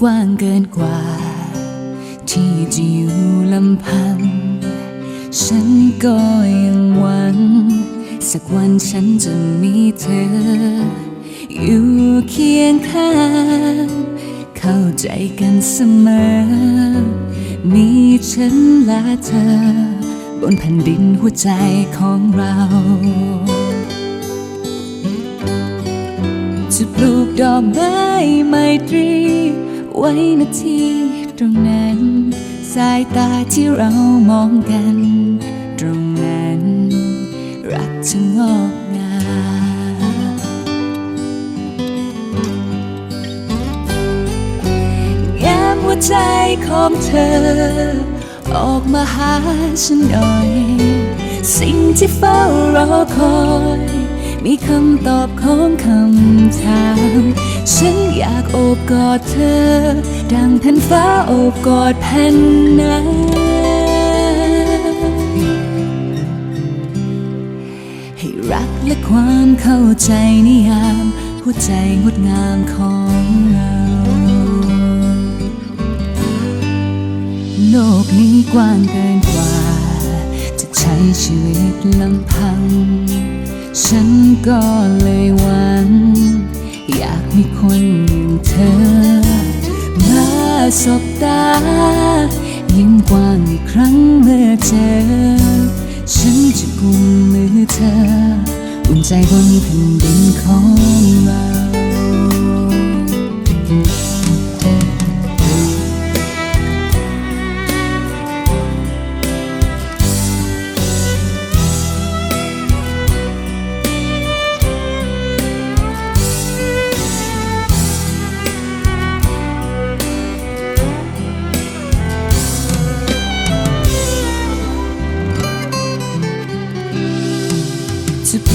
กว้างเกินกว่า ที่จะอยู่ลำพัง ฉันก็ยังหวัง สักวันฉันจะมีเธอ อยู่เคียงข้าง เข้าใจกันเสมอ มีฉันและเธอ บนแผ่นดินหัวใจของเราจะปลูกดอกไม้ไมตรี ไว้นาทีตรงนั้น สายตาที่เรามองกัน ตรงนั้น รักจะงอกงามแง้มหัวใจของเธอ ออกมาหาฉันหน่อย สิ่งที่เฝ้ารอคอย มีคำตอบของคำถาม ฉันอยากโอบกอดเธอ ดังแผ่นฟ้าโอบกอดแผ่นน้ำให้รักและความเข้าใจนิยาม หัวใจงดงามของเราโลกนี้กว้างเกินกว่า จะใช้ชีวิตลำพัง ฉันก็เลยหวัง อยากมีคนอย่างเธอ มาสบตา ยิ้มกว้างอีกครั้งเมื่อเจอ ฉันจะกุมมือเธออุ่นใจบนแผ่นดินของเรา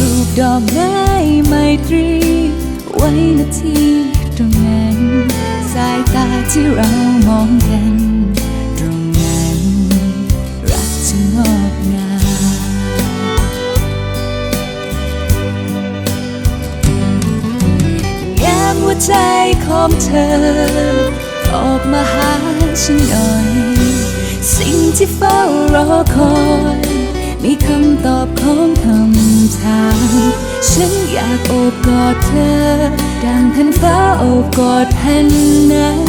จะปดอกไม้ไมตรี ไว้นาทีตรงนั้น สายตาที่เรามองกันตรงนั้น รักจะงอกงามแง้มหัวใจของเธอ ออกมาหาฉันหน่อย สิ่งที่เฝ้ารอคอย มีคำตอบของคำถาม ฉันอยากโอบกอดเธอ ดังแผ่นฟ้าโอบกอดแผ่นน้ำ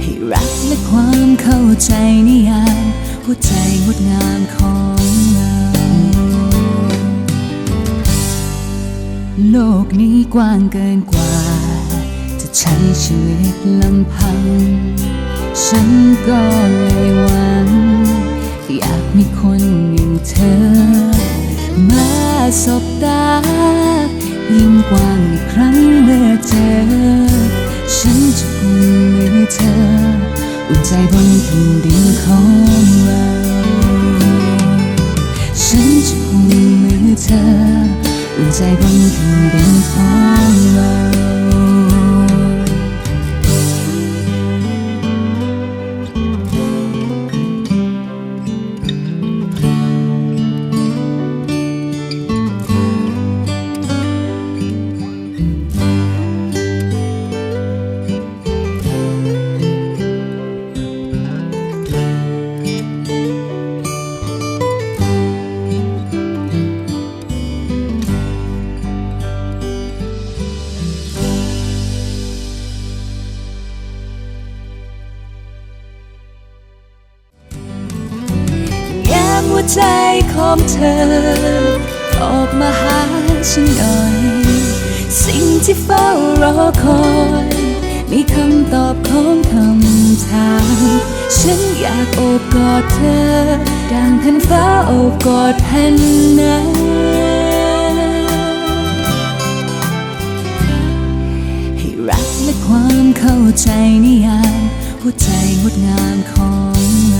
ให้รักและความเข้าใจนิยามหัวใจงดงามของเราโลกนี้กว้างเกินกว่า จะใช้ชีวิตลำพัง ฉันก็เลยหวัง อยากมีคนอย่างเธอ มาสบตา ยิ่งกว้างอีกครั้งเมื่อเจอ ฉันจะกุมมือเธออุ่นใจบนแผ่นดินของเรา ใจของเธอ ออกมาหาฉันหน่อย สิ่งที่เฝ้ารอคอย มีคำตอบของคำถาม ฉันอยากโอบกอดเธอ ดังแผ่นฟ้าโอบกอดแผ่นน้ำให้รักและความเข้าใจนิยามหัวใจงดงามของ